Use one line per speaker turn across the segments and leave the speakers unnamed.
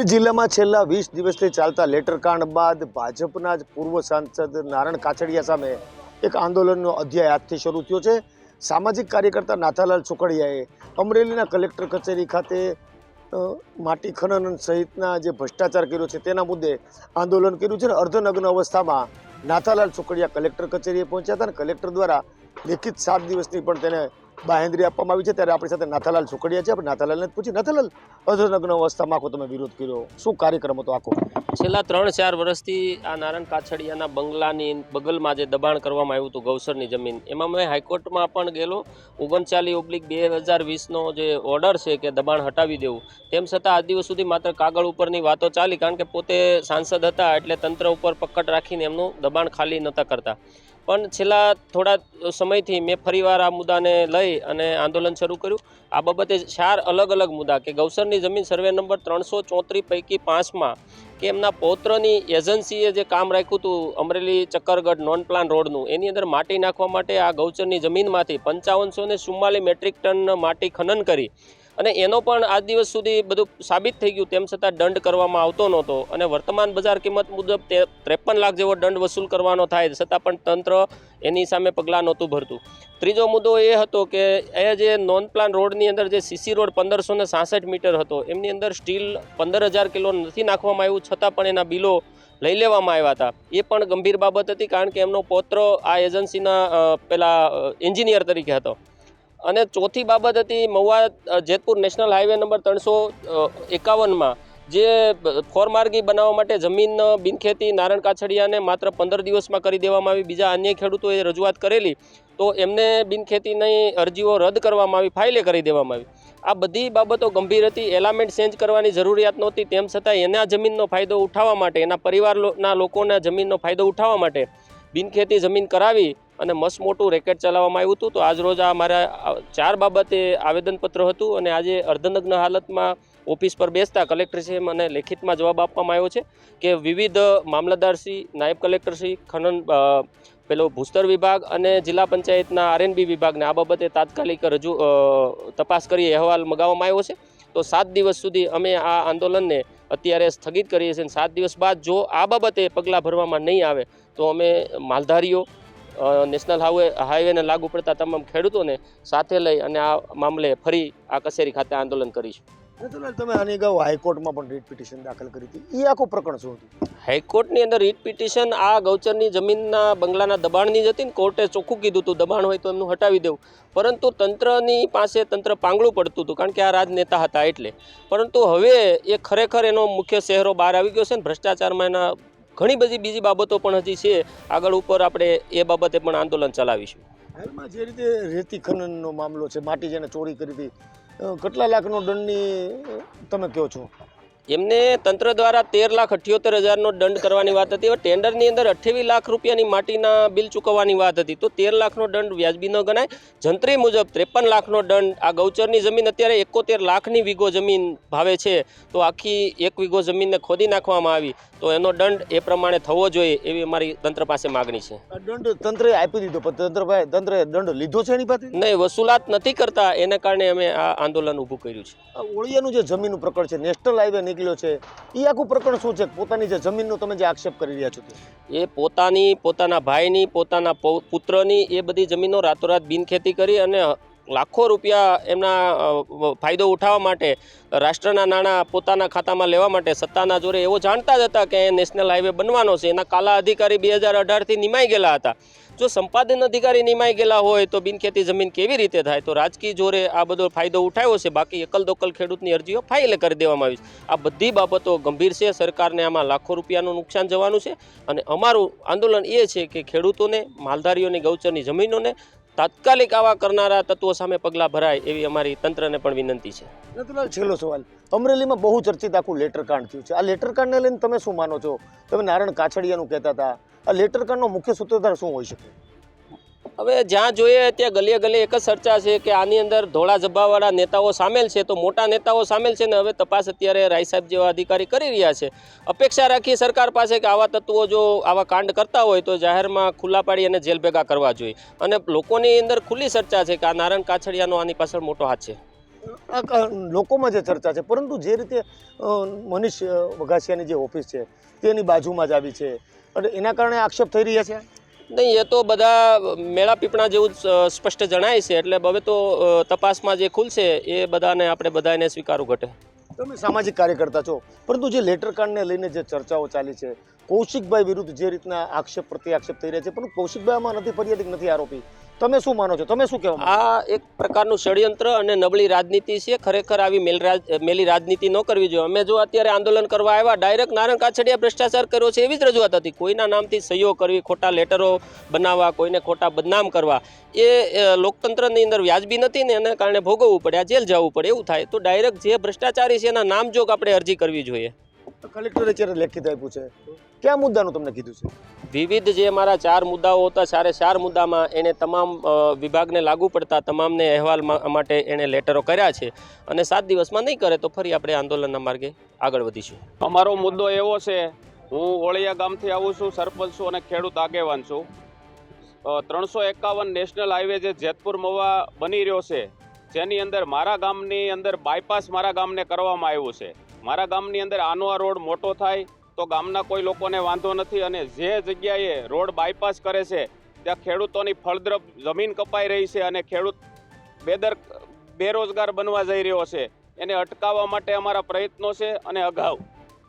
અમરેલી જિલ્લામાં છેલ્લા વીસ દિવસથી ચાલતા લેટરકાંડ બાદ ભાજપના જ પૂર્વ સાંસદ નારણ કાછડિયા સામે એક આંદોલનનો અધ્યાય આજથી શરૂ થયો છે. સામાજિક કાર્યકર્તા નાથાલાલ સુકડિયાએ અમરેલીના કલેક્ટર કચેરી ખાતે માટી ખનન સહિતના જે ભ્રષ્ટાચાર કર્યો છે તેના મુદ્દે આંદોલન કર્યું છે અને અર્ધનગ્ન અવસ્થામાં નાથાલાલ સુકડિયા કલેક્ટર કચેરીએ પહોંચ્યા હતા અને કલેક્ટર દ્વારા લેખિત સાત દિવસની પણ તેને બાહેંધરી આપવામાં આવી છે ત્યારે આપણી સાથે નાથાલાલ સુકડિયા છે. આપણે નાથાલાલને પૂછી નાથાલાલ, અધનગ્ન અવસ્થામાં આખો તમે વિરોધ કર્યો. શું કાર્યક્રમ હતો આખો?
છેલ્લા ત્રણ ચાર વર્ષથી આ નારાયણ કાછડિયાના બંગલાની બગલમાં જે દબાણ કરવામાં આવ્યું હતું ગૌસરની જમીન, એમાં મેં હાઈકોર્ટમાં પણ ગયેલો. ઓગણચાલીસ ઓબ્લિક બે હજાર વીસનો જે ઓર્ડર છે કે દબાણ હટાવી દેવું, તેમ છતાં આજ દિવસ સુધી માત્ર કાગળ ઉપરની વાતો ચાલી, કારણ કે પોતે સાંસદ હતા એટલે તંત્ર ઉપર પકડ રાખીને એમનું દબાણ ખાલી નહોતા કરતા. પણ છેલ્લા થોડા સમયથી મેં ફરીવાર આ મુદ્દાને લઈ અને આંદોલન શરૂ કર્યું. આ બાબતે ચાર અલગ અલગ મુદ્દા કે ગૌસરની જમીન સર્વે નંબર ત્રણસો ચોત્રીસ પૈકી પાંચમાં કે એમના પૌત્રની એજન્સીએ જે કામ રાખ્યું હતું અમરેલી ચક્કરગઢ નોન પ્લાન રોડનું, એની અંદર માટી નાખવા માટે આ ગૌચરની જમીનમાંથી પંચાવનસો ને ચુમ્માલીસ મેટ્રિક ટન માટી ખનન કરી અને એનો પણ આજ દિવસ સુધી બધું સાબિત થઈ ગયું, તેમ છતાં દંડ કરવામાં આવતો નહોતો. અને વર્તમાન બજાર કિંમત મુજબ તે ત્રેપન લાખ જેવો દંડ વસૂલ કરવાનો થાય છતાં પણ તંત્ર એની સામે પગલાં નહોતું ભરતું. ત્રીજો મુદ્દો એ હતો કે, એ જે નોન પ્લાન રોડની અંદર જે સીસી રોડ પંદરસો ને સાસઠ મીટર હતો, એમની અંદર સ્ટીલ પંદર હજાર કિલો નથી નાખવામાં આવ્યું, છતાં પણ એના બિલો લઈ લેવામાં આવ્યા હતા. એ પણ ગંભીર બાબત હતી, કારણ કે એમનો પૌત્ર આ એજન્સીના પેલા એન્જિનિયર તરીકે હતો. અને ચોથી બાબત હતી Mahuva Jetpur national highway number ત્રણસો એકાવનમાં, જે ફોરમાર્ગી બનાવવા માટે જમીન બિનખેતી, નારણ કાછડિયાને માત્ર પંદર દિવસમાં કરી દેવામાં આવી, બીજા અન્ય ખેડૂતોએ રજૂઆત કરેલી, તો એમને બિનખેતીની અરજીઓ રદ કરવામાં આવી, ફાઇલે કરી દેવામાં આવી. આ બધી બાબતો ગંભીર હતી, એલામેન્ટ ચેન્જ કરવાની જરૂરિયાત નહોતી, તેમ છતાં એના જમીનનો ફાયદો ઉઠાવવા માટે, એના પરિવારના લોકોના જમીનનો ફાયદો ઉઠાવવા માટે બિનખેતી જમીન કરાવી અને મસ્ત મોટું રેકેટ ચલાવવામાં આવ્યું હતું. તો આજ રોજ આ મારા ચાર બાબતે આવેદનપત્ર હતું અને આજે અર્ધનગ્ન હાલતમાં ઓફિસ પર બેસતા કલેક્ટરશ્રીએ મને લેખિતમાં જવાબ આપવામાં આવ્યો છે કે વિવિધ મામલતદારશ્રી નાયબ કલેક્ટરશ્રી ખનન પેલો ભૂસ્તર વિભાગ અને જિલ્લા પંચાયતના આરએનબી વિભાગને આ બાબતે તાત્કાલિક રજૂ તપાસ કરી અહેવાલ મગાવવામાં આવ્યો છે. તો સાત દિવસ સુધી અમે આ આંદોલનને અત્યારે સ્થગિત કરીએ છીએ સાત દિવસ બાદ જો આ બાબતે પગલાં ભરવામાં નહીં આવે તો અમે માલધારીઓ નેશનલ હાઈવે હાઈવેને લાગુ પડતા તમામ ખેડૂતોને સાથે લઈ અને આ મામલે ફરી આ કચેરી ખાતે આંદોલન કરીશું.
તમે આની અગાઉ હાઈકોર્ટમાં પણ રીટ પિટિશન દાખલ કરી હતી. એ આખું પ્રકરણ શું હતું?
હાઈકોર્ટની અંદર રીટ પિટિશન આ ગૌચરની જમીનના બંગલાના દબાણની જ હતી ને કોર્ટે ચોખ્ખું કીધું હતું દબાણ હોય તો એમનું હટાવી દેવું. પરંતુ તંત્રની પાસે તંત્ર પાંગળું પડતું હતું કારણ કે આ રાજનેતા હતા એટલે. પરંતુ હવે એ ખરેખર એનો મુખ્ય ચહેરો બહાર આવી ગયો છે ને ભ્રષ્ટાચારમાં એના ઘણી બધી બીજી બાબતો પણ હજી છે. આગળ ઉપર આપણે એ બાબતે પણ આંદોલન ચલાવીશું.
હાલમાં જે રીતે રેતી ખનનનો મામલો છે, માટી જેને ચોરી કરી હતી કેટલા લાખનો દંડની તમે કહો છો?
એમને તંત્ર દ્વારા તેર લાખ અઠ્યોતેર હજારનો દંડ કરવાની વાત હતી. હવે ટેન્ડરની અંદર અઠ્યાવીસ લાખ રૂપિયાની માટીના બિલ ચૂકવવાની વાત હતી. તો તેર લાખનો દંડ વ્યાજબી ન ગણાય. જંત્રી મુજબ ત્રેપન લાખનો દંડ આ ગૌચરની જમીન અત્યારે એકોતેર લાખની વીઘો જમીન ભાવે છે. તો આખી એક વીઘો જમીનને ખોદી નાખવામાં આવી. તો એનો દંડ એ પ્રમાણે થવો જોઈએ એવી અમારી તંત્ર પાસે માગણી છે.
દંડ તંત્રએ આપી દીધો પણ તંત્ર તંત્રએ દંડ લીધો છે એની પાસે?
નહીં વસૂલાત નથી કરતા. એને કારણે અમે આ આંદોલન ઊભું કર્યું છે.
ઓળિયાનું જે જમીનનું પ્રકરણ છે નેશનલ હાઈવે નીકળ્યો છે એ આખું પ્રકરણ શું છે? પોતાની જે જમીનનો તમે જે આક્ષેપ કરી રહ્યા છો
એ પોતાની, પોતાના ભાઈની, પોતાના પુત્રની એ બધી જમીનો રાતોરાત બિનખેતી કરી અને લાખો રૂપિયા એમના ફાયદો ઉઠાવવા માટે રાષ્ટ્રના નાણાં પોતાના ખાતામાં લેવા માટે સત્તાના જોરે એવો જાણતા જ હતા કે એ નેશનલ હાઈવે બનવાનો છે. એના કાલા અધિકારી બે હજાર અઢારથી નિમાઈ ગયેલા હતા. જો સંપાદન અધિકારી નિમાઈ ગયેલા હોય તો બિનખેતી જમીન કેવી રીતે થાય? તો રાજકીય જોરે આ બધો ફાયદો ઉઠાવ્યો છે. બાકી એકલ દોકલ ખેડૂતની અરજીઓ ફાઇલ કરી દેવામાં આવી છે. આ બધી બાબતો ગંભીર છે. સરકારને આમાં લાખો રૂપિયાનું નુકસાન જવાનું છે. અને અમારું આંદોલન એ છે કે ખેડૂતોને, માલધારીઓની, ગૌચરની જમીનોને તાત્કાલિક આવા કરનારા તત્વો સામે પગલાં ભરાય એવી અમારી તંત્રને પણ વિનંતી છે.
નથુલાલ, છેલ્લો સવાલ. અમરેલીમાં બહુ ચર્ચિત આખું લેટર કાંડ થયું છે. આ લેટર કાંડને લઈને તમે શું માનો છો? તમે નારણ કાછડિયાનું કહેતા હતા. આ લેટર કાંડનો મુખ્ય સૂત્રધાર શું હોઈ શકે?
હવે જ્યાં જોઈએ ત્યાં ગલીએ ગલીએ એક જ ચર્ચા છે કે આની અંદર ધોળા જબ્બાવાળા નેતાઓ સામેલ છે. તો મોટા નેતાઓ સામેલ છે ને હવે તપાસ અત્યારે રાય સાહેબ જેવા અધિકારી કરી રહ્યા છે. અપેક્ષા રાખી સરકાર પાસે કે આવા તત્વો જો આવા કાંડ કરતા હોય તો જાહેરમાં ખુલ્લા પાડી અને જેલ ભેગા કરવા જોઈએ. અને લોકોની અંદર ખુલ્લી ચર્ચા છે કે આ નારાયણ કાછડિયાનો આની પાછળ મોટો હાથ છે.
લોકોમાં જે ચર્ચા છે, પરંતુ જે રીતે મનીષ વઘાસિયાની જે ઓફિસ છે, તેની બાજુમાં જ આવી છે. અને એના કારણે આક્ષેપ થઈ રહ્યા છે?
નહીં, એ તો બધા મેળા પીપણા જેવું સ્પષ્ટ જણાય છે, એટલે હવે તો તપાસમાં જે ખુલશે, એ બધાને આપણે બધાને સ્વીકારવું ઘટે.
તમે સામાજિક કાર્યકર્તા છો, પરંતુ જે લેટર કાર્ડને લઈને જે ચર્ચાઓ ચાલી છે, કૌશિકભાઈ વિરુદ્ધ જે રીતના આક્ષેપ પ્રત્યે આક્ષેપ થઈ રહ્યા છે, પરંતુ કૌશિકભાઈ આમાં નથી, ફરિયાદી નથી આરોપી. તમે શું માનો છો? તમે શું કહેવા
આ એક પ્રકારનું ષડયંત્ર અને નબળી રાજનીતિ છે. ખરેખર આવી મેલરાજ મેલી રાજનીતિ ન કરવી જોઈએ. અમે જો અત્યારે આંદોલન કરવા આવ્યા, ડાયરેક્ટ નારાયણ કાછડિયા ભ્રષ્ટાચાર કર્યો છે એવી જ રજૂઆત હતી. કોઈના નામથી સહીઓ કરવી, ખોટા લેટરો બનાવવા, કોઈને ખોટા બદનામ કરવા, એ લોકતંત્રની અંદર વ્યાજબી નથી ને એને કારણે ભોગવવું પડે, આ જેલ જવું પડે, એવું થાય. તો ડાયરેક્ટ જે ભ્રષ્ટાચારી છે એના નામજોગ આપણે અરજી કરવી જોઈએ.
કલેક્ટરે જ્યારે લેખિત આપ્યું છે કયા મુદ્દાનું તમને કીધું છે?
વિવિધ જે મારા ચાર મુદ્દાઓ હતા ચારે ચાર મુદ્દામાં એણે તમામ વિભાગને લાગુ પડતા તમામને અહેવાલ માટે એણે લેટરો કર્યા છે. અને સાત દિવસમાં નહીં કરે તો ફરી આપણે આંદોલનના માર્ગે આગળ વધીશું.
અમારો મુદ્દો એવો છે હું ઓળિયા ગામથી આવું છું સરપંચ છું અને ખેડૂત આગેવાન છું. ત્રણસો એકાવન નેશનલ હાઈવે જે જેતપુર મવા બની રહ્યો છે જેની અંદર મારા ગામની અંદર બાયપાસ મારા ગામને કરવામાં આવ્યું છે. મારા ગામની અંદર આનો આ રોડ મોટો થાય તો ગામના કોઈ લોકોને વાંધો નથી અને જે જગ્યાએ રોડ બાયપાસ કરે છે, ત્યાં ખેડૂતોની ફળદ્રપ જમીન કપાઈ રહી છે અને ખેડૂત બેદર, બેરોજગાર બનવા જઈ રહ્યો છે. એને અટકાવવા માટે અમારા પ્રયત્નો છે અને અગાઉ.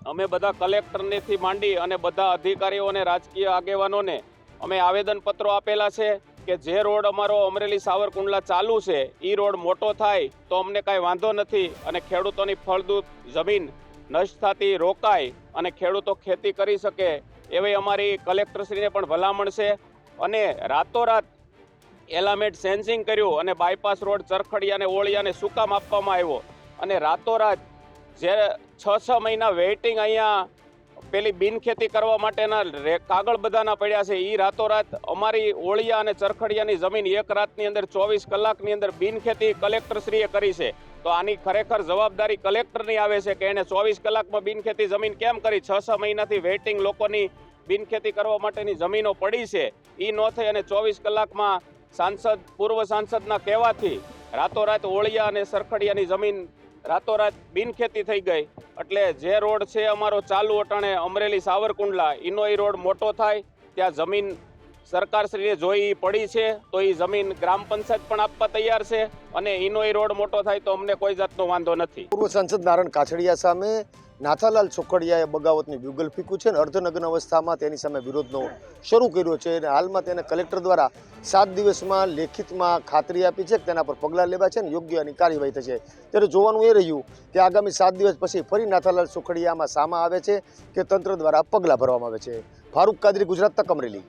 અમે બધા કલેક્ટરનેથી માંડી અને બધા અધિકારીઓને રાજકીય આગેવાનોને અમે આવેદનપત્રો આપેલા છે. કે જે રોડ અમારો અમરેલી સાવરકુંડલા ચાલુ છે એ રોડ મોટો થાય તો અમને કાંઈ વાંધો નથી અને ખેડૂતોની ફળદ્રુપ જમીન નષ્ટ થતી રોકાય અને ખેડૂતો ખેતી કરી શકે એવી અમારી કલેક્ટરશ્રીને પણ ભલામણ છે. અને રાતોરાત એલામેટ સેન્સિંગ કર્યું અને બાયપાસ રોડ ચરખડિયાને, ઓળિયાને સુકામ આપવામાં આવ્યો. અને રાતોરાત જે છ છ મહિના વેઇટિંગ અહીંયા પેલી બિનખેતી કરવા માટેના કાગળ બધાના પડ્યા છે. એ રાતોરાત અમારી ઓળિયા અને ચરખડિયાની જમીન એક રાતની અંદર ચોવીસ કલાકની અંદર બિનખેતી કલેક્ટરશ્રીએ કરી છે. તો આની ખરેખર જવાબદારી કલેક્ટરની આવે છે કે એણે ચોવીસ કલાકમાં બિનખેતી જમીન કેમ કરી? છ છ મહિનાથી વેઇટિંગ લોકોની બિનખેતી કરવા માટેની જમીનો પડી છે. એ ન થઈ અને ચોવીસ કલાકમાં સાંસદ પૂર્વ સાંસદના કહેવાથી રાતોરાત ઓળિયા અને સરખડિયાની જમીન રાતોરાત બિનખેતી થઈ ગઈ. એટલે જે રોડ છે અમારો ચાલુ અટાણે અમરેલી સાવરકુંડલા એનો એ રોડ મોટો થાય, ત્યાં જમીન સરકારશ્રીએ જોઈ પડી છે, તો એ જમીન ગ્રામ પંચાયત પણ આપવા તૈયાર છે અને એનો એ રોડ મોટો થાય તો અમને કોઈ જાતનો વાંધો નથી.
પૂર્વ સાંસદ નારાયણ કાછડિયા સામે નાથાલાલ ચોકડિયાએ બગાવતની બ્યુગલ ફીકું છે અને અર્ધનગ્ન અવસ્થામાં તેની સામે વિરોધનો શરૂ કર્યો છે અને હાલમાં તેને કલેક્ટર દ્વારા સાત દિવસમાં લેખિતમાં ખાતરી આપી છે કે તેના પર પગલાં લેવા છે અને યોગ્ય એની કાર્યવાહી થશે. ત્યારે જોવાનું એ રહ્યું કે આગામી સાત દિવસ પછી ફરી નાથાલાલ ચોકડિયામાં સામા આવે છે કે તંત્ર દ્વારા પગલાં ભરવામાં આવે છે. ફારૂક કાદરી, ગુજરાત તક અમરેલી.